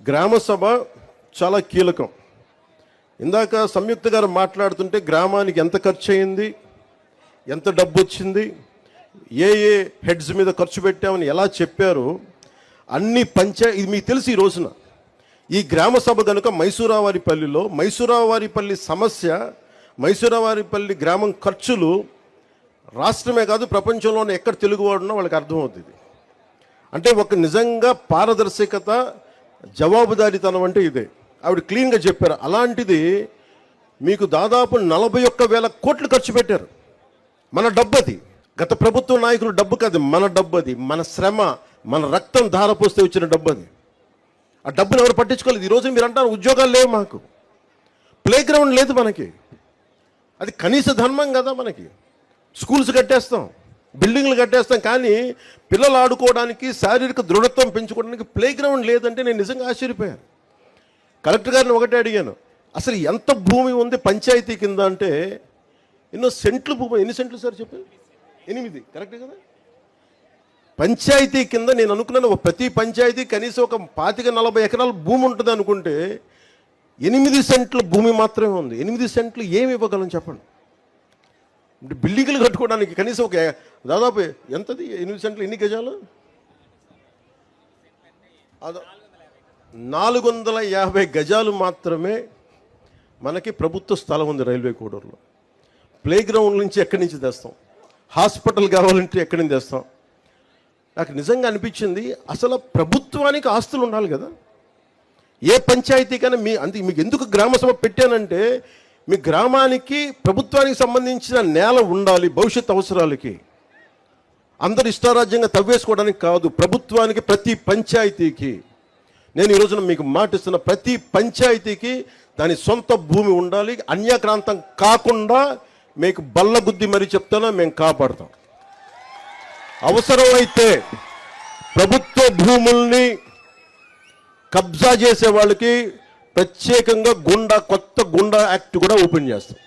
గ్రామ సభ చాలా కీలకం. ఇందాక సంయుక్త గారు మాట్లాడుతుంటే గ్రామానికి ఎంత ఖర్చు అయింది ఎంత డబ్బు వచ్చింది ఏ ఏ హెడ్స్ మీద ఖర్చు పెట్టామని ఎలా చెప్పారు అన్ని పంచా ఇది మీకు తెలుసు ఈ రోజున. ఈ గ్రామ సభ కనుక మైసూరావారిపల్లిలో మైసూరావారిపల్లి సమస్య మైసూరావారిపల్లి గ్రామం ఖర్చులు రాష్ట్రమే కాదు ప్రపంచంలోనే ఎక్కడ తెలుగువాడున్నా వాళ్ళకి అర్థమవుతుంది. అంటే ఒక నిజంగా పారదర్శకత జవాబుదారీతనం అంటే ఇదే. ఆవిడ క్లీన్గా చెప్పారు. అలాంటిది మీకు దాదాపు నలభై ఒక్క వేల కోట్లు ఖర్చు పెట్టారు. మన డబ్బు అది గత ప్రభుత్వ నాయకులు డబ్బు కాదు మన డబ్బు అది మన శ్రమ మన రక్తం ధారపోస్తే వచ్చిన డబ్బు అది ఆ డబ్బును ఎవరు పట్టించుకోలేదు. ఈరోజు మీరు అంటారు ఉద్యోగాలు లేవు మాకు. ప్లే గ్రౌండ్ లేదు మనకి. అది కనీస ధర్మం కదా మనకి. స్కూల్స్ కట్టేస్తాం. బిల్డింగ్లు కట్టేస్తాం కానీ పిల్లలు ఆడుకోవడానికి శారీరక దృఢత్వం పెంచుకోవడానికి ప్లే గ్రౌండ్ లేదంటే నేను నిజంగా ఆశ్చర్యపోయాను. కలెక్టర్ గారిని ఒకటే అడిగాను అసలు ఎంత భూమి ఉంది పంచాయతీ కింద అంటే ఎన్నో సెంట్లు భూమి ఎన్ని సెంట్లు సార్ చెప్పి? ఎనిమిది కరెక్ట్ కదా? పంచాయతీ కింద నేను అనుకున్నాను ఒక ప్రతి పంచాయతీ కనీసం ఒక పాతిక నలభై ఎకరాల భూమి ఉంటుంది అనుకుంటే ఎనిమిది సెంట్ల భూమి మాత్రమే ఉంది. ఎనిమిది సెంట్లు ఏమి ఇవ్వగలం చెప్పండి? బిల్డింగ్లు కట్టుకోవడానికి కనీసం ఒక దాదాపు ఎంతది? ఎనిమిది సెంట్లు ఎన్ని గజాలు? అదో నాలుగు వందల యాభై గజాలు మాత్రమే మనకి ప్రభుత్వ స్థలం ఉంది రైల్వే కోడూరులో. ప్లే గ్రౌండ్ నుంచి ఎక్కడి నుంచి తెస్తాం? హాస్పిటల్ కావాలంటే ఎక్కడి నుంచి తెస్తాం? నాకు నిజంగా అనిపించింది అసలు ప్రభుత్వానికి ఆస్తులు ఉండాలి కదా. ఏ పంచాయతీకైనా మీ అంతే మీకు ఎందుకు గ్రామ సభ పెట్టానంటే మీ గ్రామానికి ప్రభుత్వానికి సంబంధించిన నేల ఉండాలి భవిష్యత్ అవసరాలకి. అందరు ఇష్టారాజ్యంగా తవ్వేసుకోవడానికి కాదు ప్రభుత్వానికి ప్రతి పంచాయతీకి. నేను ఈ రోజున మీకు మాటిస్తున్న ప్రతి పంచాయతీకి దాని సొంత భూమి ఉండాలి అన్యక్రాంతం కాకుండా మీకు బల్ల బుద్ధి మరి చెప్తానో మేము కాపాడుతాం. అవసరమైతే ప్రభుత్వ భూముల్ని కబ్జా చేసే వాళ్ళకి ప్రత్యేకంగా గుండా కొత్త గుండా యాక్ట్ కూడా ఓపెన్ చేస్తాం.